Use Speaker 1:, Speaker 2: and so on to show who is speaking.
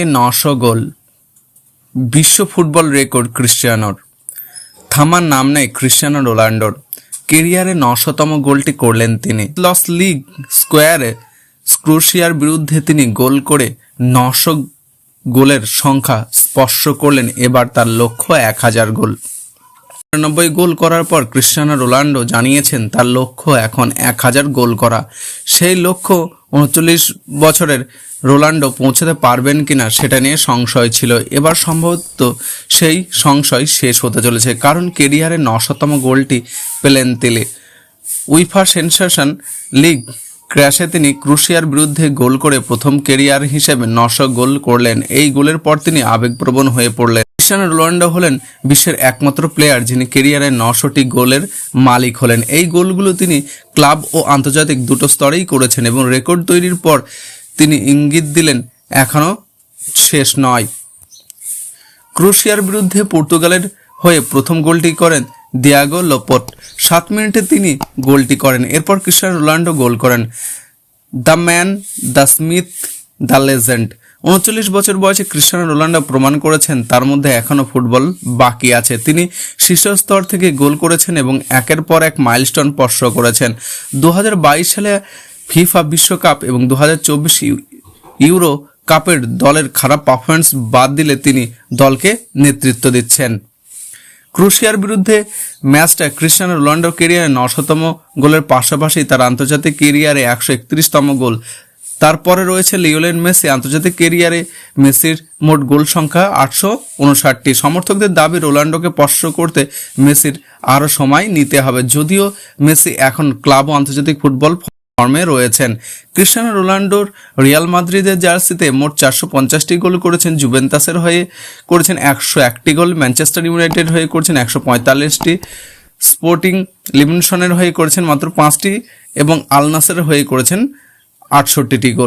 Speaker 1: নশো গোল। বিশ্ব football record ক্রিশ্চিয়ানোর। থামার নাম নেই ক্রিশ্চিয়ানো রোনাল্ডোর। কেরিয়ারে নশোতম গোলটি করলেন তিনি। লস লিগ স্কোয়ারে স্ক্রুশিয়ার বিরুদ্ধে তিনি গোল করে নশো গোলের সংখ্যা স্পর্শ করলেন। এবার তার লক্ষ্য এক হাজার গোল। নব্বই গোল করার পর ক্রিশ্চিয়ানো রোনাল্ডো জানিয়েছেন তার লক্ষ্য এখন এক হাজার গোল করা। সেই লক্ষ্য উনচল্লিশ বছরের রোনাল্ডো পৌঁছাতে পারবেন কিনা সেটা নিয়ে সংশয় ছিল। এবার সম্ভবত সেই সংশয় শেষ হতে চলেছে, কারণ কেরিয়ারে নশতম গোলটি পেলেন তেলে। উইফা সেন্সেশন লিগ ক্র্যাশে তিনি ক্রুশিয়ার বিরুদ্ধে গোল করে প্রথম কেরিয়ার হিসেবে নশো গোল করলেন। এই গোলের পর তিনি আবেগপ্রবণ হয়ে পড়লেন। ক্রিস্টিয়ানো রোনাল্ডো হলেন বিশ্বের একমাত্র প্লেয়ার যিনি কেরিয়ারে নশোটি গোলের মালিক হলেন। এই গোলগুলো তিনি ক্লাব ও আন্তর্জাতিক দুটো স্তরেই করেছেন এবং রেকর্ড তৈরির পর তিনি ইঙ্গিত দিলেন এখনও শেষ নয়। ক্রোশিয়ার বিরুদ্ধে পর্তুগালের হয়ে প্রথম গোলটি করেন দিয়াগো লোপট। সাত মিনিটে তিনি গোলটি করেন, এরপর ক্রিস্টিয়ানো রোনাল্ডো গোল করেন। The man, the myth, the legend. উনচল্লিশ বছর বয়সে ক্রিস্টিয়ানো রোনাল্ডো প্রমাণ করেছেন, তার মধ্যে এখনও ফুটবল বাকি আছে। তিনি শীর্ষস্তর থেকে গোল করেছেন এবং একের পর এক মাইলস্টোন স্পর্শ করেছেন। দু হাজার বাইশ সালে ফিফা বিশ্বকাপ এবং দু হাজার চব্বিশ ইউরো কাপের দলের খারাপ পারফরমেন্স বাদ দিলে তিনি দলকে নেতৃত্ব দিচ্ছেন। ক্রোশিয়ার বিরুদ্ধে ম্যাচটা ক্রিস্টিয়ানো রোনাল্ডো কেরিয়ারে নশতম গোলের পাশাপাশি তার আন্তর্জাতিক কেরিয়ারে একশো একত্রিশতম গোল তারপরে রয়েছে লিওলেন মেসি আন্তর্জাতিক কেরিয়ারে মেসির মোট গোল সংখ্যা আটশো উনষাটটি। সমর্থকদের দাবি, রোনাল্ডোকে স্পর্শ করতে মেসির আরও সময় নিতে হবে। যদিও মেসি এখন ক্লাব ও আন্তর্জাতিক ফুটবল ফর্মে রয়েছেন। ক্রিস্টিয়ানো রোনাল্ডোর রিয়াল মাদ্রিদের জার্সিতে মোট চারশো পঞ্চাশটি গোল করেছেন জুভেন্তাসের হয়ে করেছেন একশো একটি গোল। ম্যানচেস্টার ইউনাইটেড হয়ে করেছেন একশো পঁয়তাল্লিশটি। স্পোর্টিং লিভিনসনের হয়ে করেছেন মাত্র পাঁচটি এবং আলনাসের হয়ে করেছেন আটষট্টিটি গোল।